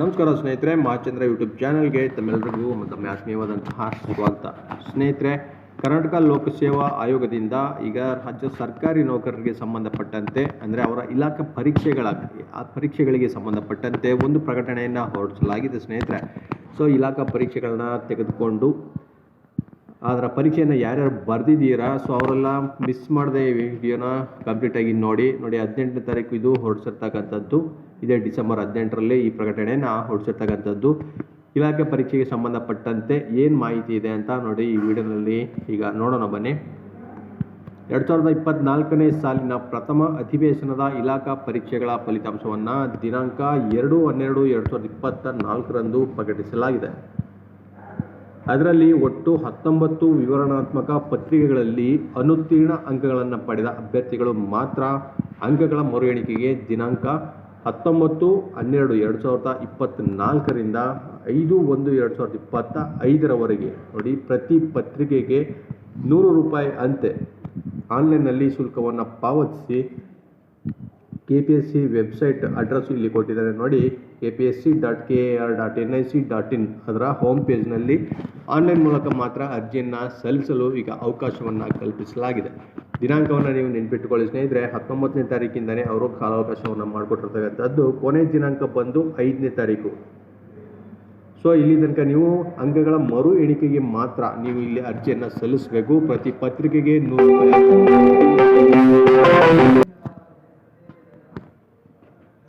ನಮಸ್ಕಾರ ಸ್ನೇಹಿತರೆ, ಮಾಚಂದ್ರ ಯೂಟ್ಯೂಬ್ ಚಾನಲ್ಗೆ ತಮ್ಮೆಲ್ಲರಿಗೂ ಮತ್ತೊಮ್ಮೆ ಆತ್ಮೀಯವಾದಂತಹ ಸ್ವಾಗತ. ಸ್ನೇಹಿತರೆ, ಕರ್ನಾಟಕ ಲೋಕಸೇವಾ ಆಯೋಗದಿಂದ ಈಗ ರಾಜ್ಯ ಸರ್ಕಾರಿ ನೌಕರರಿಗೆ ಸಂಬಂಧಪಟ್ಟಂತೆ, ಅಂದರೆ ಅವರ ಇಲಾಖಾ ಪರೀಕ್ಷೆಗಳ ಆ ಪರೀಕ್ಷೆಗಳಿಗೆ ಸಂಬಂಧಪಟ್ಟಂತೆ ಒಂದು ಪ್ರಕಟಣೆಯನ್ನು ಹೊರಡಿಸಲಾಗಿದೆ ಸ್ನೇಹಿತರೆ. ಸೊ ಇಲಾಖಾ ಪರೀಕ್ಷೆಗಳನ್ನ ತೆಗೆದುಕೊಂಡು, ಅದರ ಪರೀಕ್ಷೆಯನ್ನು ಯಾರ್ಯಾರು ಬರೆದಿದ್ದೀರಾ ಸೊ ಅವರೆಲ್ಲ ಮಿಸ್ ಮಾಡದೆ ವಿಡಿಯೋನ ಕಂಪ್ಲೀಟಾಗಿ ನೋಡಿ ನೋಡಿ ಹದಿನೆಂಟನೇ ತಾರೀಕು ಇದು ಹೊರಡಿಸಿರ್ತಕ್ಕಂಥದ್ದು. ಇದೇ ಡಿಸೆಂಬರ್ ಹದಿನೆಂಟರಲ್ಲಿ ಈ ಪ್ರಕಟಣೆಯನ್ನು ಹೊರಡಿಸಿರ್ತಕ್ಕಂಥದ್ದು ಇಲಾಖೆ ಪರೀಕ್ಷೆಗೆ ಸಂಬಂಧಪಟ್ಟಂತೆ ಏನು ಮಾಹಿತಿ ಇದೆ ಅಂತ ನೋಡಿ ಈ ವಿಡಿಯೋನಲ್ಲಿ ಈಗ ನೋಡೋಣ ಬನ್ನಿ. ಎರಡು ಸಾವಿರದ ಇಪ್ಪತ್ನಾಲ್ಕನೇ ಸಾಲಿನ ಪ್ರಥಮ ಅಧಿವೇಶನದ ಇಲಾಖಾ ಪರೀಕ್ಷೆಗಳ ಫಲಿತಾಂಶವನ್ನು ದಿನಾಂಕ ಎರಡು ಹನ್ನೆರಡು ಎರಡು ಸಾವಿರದ ಇಪ್ಪತ್ತ ನಾಲ್ಕರಂದು ಪ್ರಕಟಿಸಲಾಗಿದೆ. ಅದರಲ್ಲಿ ಒಟ್ಟು ಹತ್ತೊಂಬತ್ತು ವಿವರಣಾತ್ಮಕ ಪತ್ರಿಕೆಗಳಲ್ಲಿ ಅನುತ್ತೀರ್ಣ ಅಂಕಗಳನ್ನು ಪಡೆದ ಅಭ್ಯರ್ಥಿಗಳು ಮಾತ್ರ ಅಂಕಗಳ ಮರು ಎಣಿಕೆಗೆ ದಿನಾಂಕ ಹತ್ತೊಂಬತ್ತು, ಹನ್ನೆರಡು, ಎರಡು ಸಾವಿರದ ಇಪ್ಪತ್ತ್ನಾಲ್ಕರಿಂದ ಐದು, ಒಂದು, ಎರಡು ಸಾವಿರದ ಇಪ್ಪತ್ತ ಐದರವರೆಗೆ ನೋಡಿ, ಪ್ರತಿ ಪತ್ರಿಕೆಗೆ ನೂರು ರೂಪಾಯಿ ಅಂತೆ. ಆನ್ಲೈನ್ನಲ್ಲಿ ಶುಲ್ಕವನ್ನು ಪಾವತಿಸಿ K P S C website address ಇಲ್ಲಿ ಕೊಟ್ಟಿದ್ದಾರೆ. ನೋಡಿ K P S C dot K A R dot N I C dot in ಅದರ ಹೋಮ್ ಪೇಜ್ನಲ್ಲಿ ಆನ್ಲೈನ್ ಮೂಲಕ ಮಾತ್ರ ಅರ್ಜಿಯನ್ನು ಸಲ್ಲಿಸಲು ಈಗ ಅವಕಾಶವನ್ನು ಕಲ್ಪಿಸಲಾಗಿದೆ. ದಿನಾಂಕವನ್ನು ನೀವು ನೆನ್ಪಿಟ್ಟುಕೊಳ್ಳಿ ಸ್ನೇಹಿತರೆ, ಹತ್ತೊಂಬತ್ತನೇ ತಾರೀಕಿಂದನೇ ಅವರು ಕಾಲಾವಕಾಶವನ್ನು ಮಾಡಿಕೊಟ್ಟಿರ್ತಕ್ಕಂಥದ್ದು. ಕೊನೆ ದಿನಾಂಕ ಬಂದು ಐದನೇ ತಾರೀಕು. ಸೊ ಇಲ್ಲಿ ತನಕ ನೀವು ಅಂಕಗಳ ಮರು ಎಣಿಕೆಗೆ ಮಾತ್ರ ನೀವು ಇಲ್ಲಿ ಅರ್ಜಿಯನ್ನು ಸಲ್ಲಿಸಬೇಕು. ಪ್ರತಿ ಪತ್ರಿಕೆಗೆ ನೂರು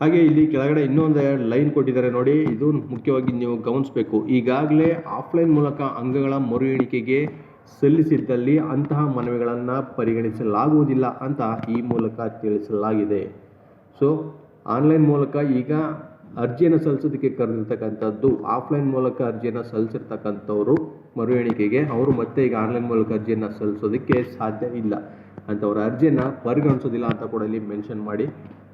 ಹಾಗೆ ಇಲ್ಲಿ ಕೆಳಗಡೆ ಇನ್ನೊಂದು ಲೈನ್ ಕೊಟ್ಟಿದ್ದಾರೆ ನೋಡಿ. ಇದು ಮುಖ್ಯವಾಗಿ ನೀವು ಗಮನಿಸಬೇಕು. ಈಗಾಗಲೇ ಆಫ್ಲೈನ್ ಮೂಲಕ ಅಂಗಗಳ ಮರು ಎಣಿಕೆಗೆ ಸಲ್ಲಿಸಿದ್ದಲ್ಲಿ ಅಂತಹ ಮನವಿಗಳನ್ನು ಪರಿಗಣಿಸಲಾಗುವುದಿಲ್ಲ ಅಂತ ಈ ಮೂಲಕ ತಿಳಿಸಲಾಗಿದೆ. ಸೊ ಆನ್ಲೈನ್ ಮೂಲಕ ಈಗ ಅರ್ಜಿಯನ್ನು ಸಲ್ಲಿಸೋದಕ್ಕೆ ಕರೆದಿರ್ತಕ್ಕಂಥದ್ದು ಆಫ್ಲೈನ್ ಮೂಲಕ ಅರ್ಜಿಯನ್ನು ಸಲ್ಲಿಸಿರ್ತಕ್ಕಂಥವ್ರು ಮರು ಎಣಿಕೆಗೆ, ಅವರು ಮತ್ತೆ ಈಗ ಆನ್ಲೈನ್ ಮೂಲಕ ಅರ್ಜಿಯನ್ನು ಸಲ್ಲಿಸೋದಕ್ಕೆ ಸಾಧ್ಯ ಇಲ್ಲ ಅಂಥವ್ರ ಅರ್ಜಿಯನ್ನು ಪರಿಗಣಿಸೋದಿಲ್ಲ ಅಂತ ಕೂಡ ಇಲ್ಲಿ ಮೆನ್ಷನ್ ಮಾಡಿ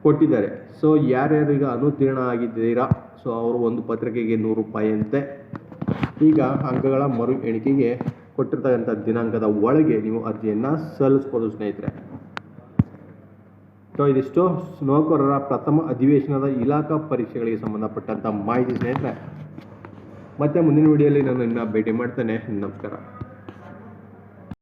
ಕೊಟ್ಟಿದ್ದಾರೆ. ಸೊ ಯಾರ್ಯಾರು ಈಗ ಅನುತ್ತೀರ್ಣ ಆಗಿದ್ದೀರಾ? ಸೊ ಅವರು ಒಂದು ಪತ್ರಿಕೆಗೆ ನೂರು ರೂಪಾಯಿ ಅಂತೆ. ಈಗ ಅಂಕಗಳ ಮರು ಎಣಿಕೆಗೆ ಕೊಟ್ಟಿರ್ತಕ್ಕಂಥ ದಿನಾಂಕದ ಒಳಗೆ ನೀವು ಅರ್ಜಿಯನ್ನು ಸಲ್ಲಿಸ್ಬೋದು ಸ್ನೇಹಿತರೆ. ಸೊ ಇದಿಷ್ಟು ನೌಕರರ ಪ್ರಥಮ ಅಧಿವೇಶನದ ಇಲಾಖಾ ಪರೀಕ್ಷೆಗಳಿಗೆ ಸಂಬಂಧಪಟ್ಟಂಥ ಮಾಹಿತಿ ಸ್ನೇಹಿತರೆ. ಮತ್ತೆ ಮುಂದಿನ ವಿಡಿಯೋಲಿ ನಾನು ಇನ್ನು ಭೇಟಿ ಮಾಡ್ತೇನೆ. ನಮಸ್ಕಾರ.